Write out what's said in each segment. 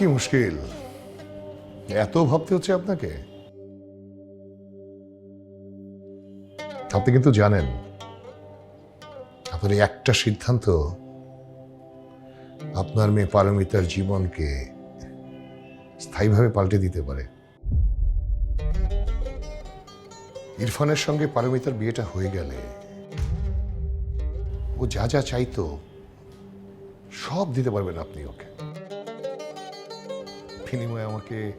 কি মুশকিল? এত ভাবতে হচ্ছে আপনাকে? আপনি কিন্তু জানেন, আপনার একটা সিদ্ধান্ত আপনার মেয়ে পারমিতার জীবনকে স্থায়ীভাবে পাল্টে দিতে পারে। ইরফানের সঙ্গে পারমিতার বিয়েটা হয়ে গেলে ও যা যা চাইতো সব দিতে পারবেন আপনি ওকে। বিনিময়ে আমাকে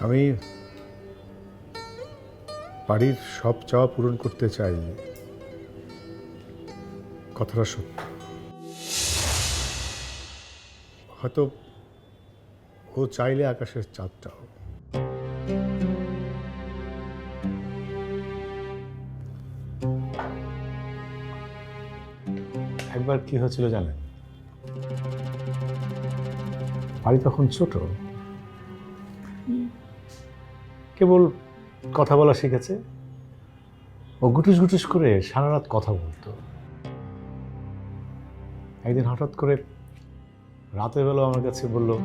আমি বাড়ির সব চাওয়া পূরণ করতে চাই। কথাটা সত্য। হয়তো ও চাইলে আকাশের চাঁদটাও। একবার কি হয়েছিল জানেন? বাড়ি তখন ছোট। কেবল কথা বলা শিখেছে। ও গুটুস গুটুস করে সারা রাত কথা বলতো। একদিন হঠাৎ করে রাতের বেলা আমার কাছে বলল,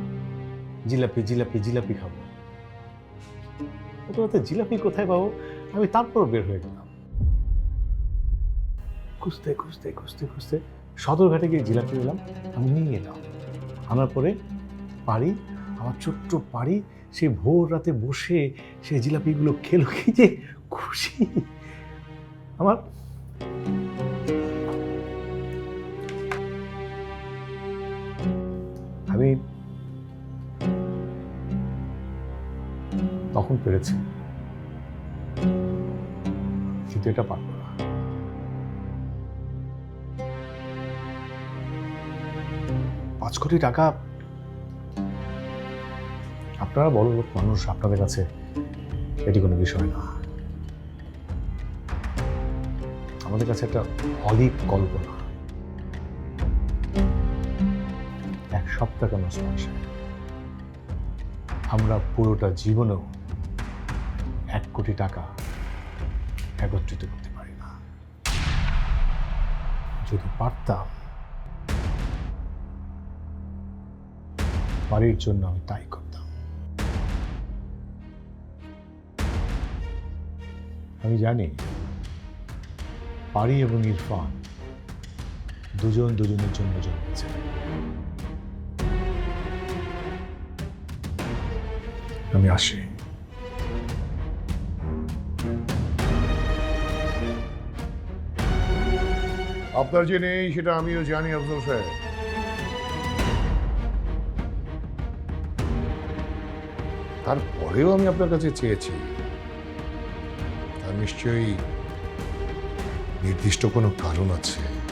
জিলাপি জিলাপি জিলাপি খাব। তো জিলাপি কোথায় পাবো? আমি তারপর বের হয়ে গেলাম। খুঁজতে খুঁজতে খুঁজতে খুঁজতে সদরঘাটে গিয়ে জিলাপি এলাম আমি নিয়ে এলাম। আনার পরে পারি, আমার ছোট্ট পারি, সে ভোর রাতে বসে সে জিলাপিগুলো খেলো, কি যে খুশি। আমার আমি তখন পেরেছি। কিন্তু এটা পারব পাঁচ কোটি টাকা আপনারা বড় লোক, মানুষ, আপনাদের কাছে এটি কোনো বিষয় না। আমাদের কাছে একটা অলিক কল্পনা। এক সপ্তাহ কেন আমরা পুরোটা জীবনেও এক কোটি টাকা একত্রিত করতে পারি না। যদি পারতাম, বাড়ির জন্য আমি তাই করতাম। আমি জানি, পারি এবং ইরফান দুজন দুজনের জন্য জন্মেছে। আমি আসি। আপনার যে নেই, সেটা আমিও জানি, আফজল সাহেব। তারপরেও আমি আপনার কাছে চেয়েছি। নিশ্চয়ই নির্দিষ্ট কোনো কারণ আছে।